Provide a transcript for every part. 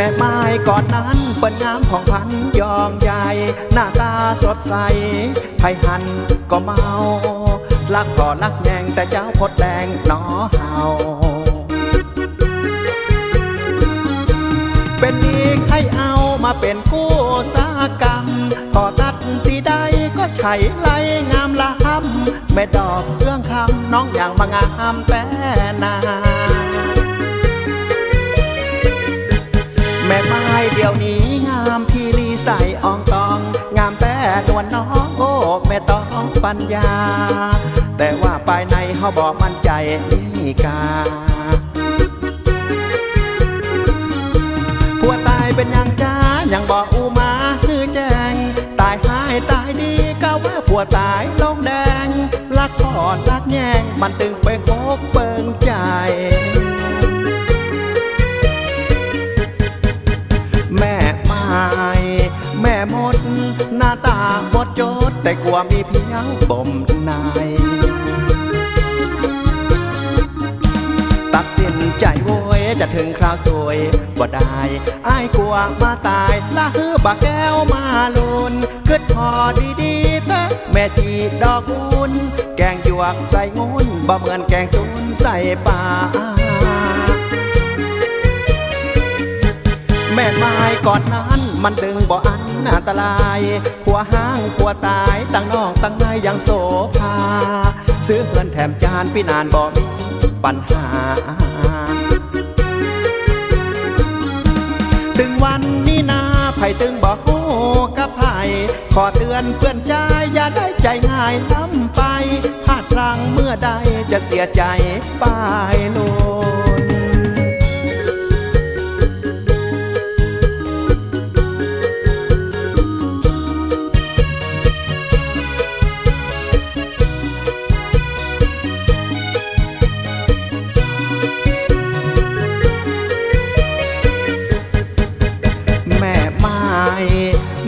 ม่ไม้ก่อนนั้นเปิ้นงามของพันยองใหญ่ หน้าตาสดใสไผหันก็เมาลักก่อลักแยงแต่เจ้าพดแดงหนอเฮาเป็นอีกให้เอามาเป็นกู้สากรรม พอตัดตีใดก็ใช้ไรงามละห้ำแม่ดอกเครื่องคำน้องอย่างมางามแต่นา นวลน้องโอ้แม่ต้องปัญญา แต่ว่าภายในเขาบอกมั่นใจมีกาผัวตายเป็นอย่างจ้ายังบอกอูมาคือแจง ตายหายตายดีก็ว่าผัวตายลงแดงลักขอดลักแยงมันตึง หน้าตาหมดจดแต่กลัวมีเพียงบ่มนาย ตัดสินใจโวยจะถึงคราวสวยบ่ได้อ้ายกลัวมาตายละฮือบักแก้วมาลุนคิดพอดีๆเถอะแม่จีดอกกุนแกงหยวกใส่งุนบ่เหมือนแกงตุนใส่ป่าแม่ไม้ก่อนนั้นมันดึงบ่อัน อันตรายผัวห้างผัวตายตั้งนอกตั้งในยังโสภาซื้อเพื่อนแถมจานพี่นานบ่มีปัญหา ถึงวันนี้นาไผ่ตึงบอกโอ้กับไผ่ขอเตือนเพื่อนใจอย่าได้ใจง่ายล้ำไปพลาดพลังเมื่อใดจะเสียใจปลายโล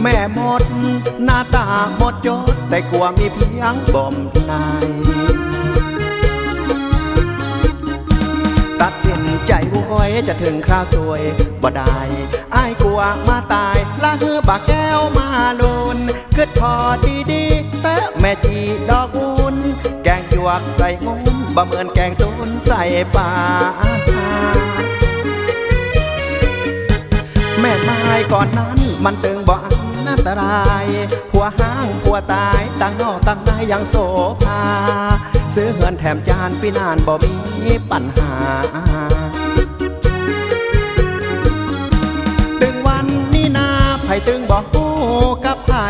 แม่หมด หน้าตาหมดยศแต่กลัวมีเพียงบ่มนายตัดสินใจโวยจะถึงคราสวยบ่ได้อายกลัวมาตายละฮือบักแก้วมาลุนคิดพอดีๆแต่แม่จีดอกวุนแกงหยวกใส่งุ้นบ่เหมือนแกงตุนใส่ป่าแม่ไม้ก่อนนั้นมันตึงบ่ อันตรายผัวห้างผัวตายตั้งนอกตั้งในยังโสภาซื้อเหือนแถมจานพี่นานบ่มีปัญหาตึงวันนี้นาไผ่ตึงบอกโอ้กับไผ่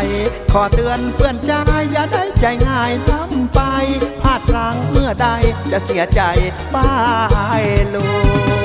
ขอเตือนเพื่อนใจอย่าได้ใจง่ายล้ำไปพลาดพลังเมื่อใดจะเสียใจป้ายลุน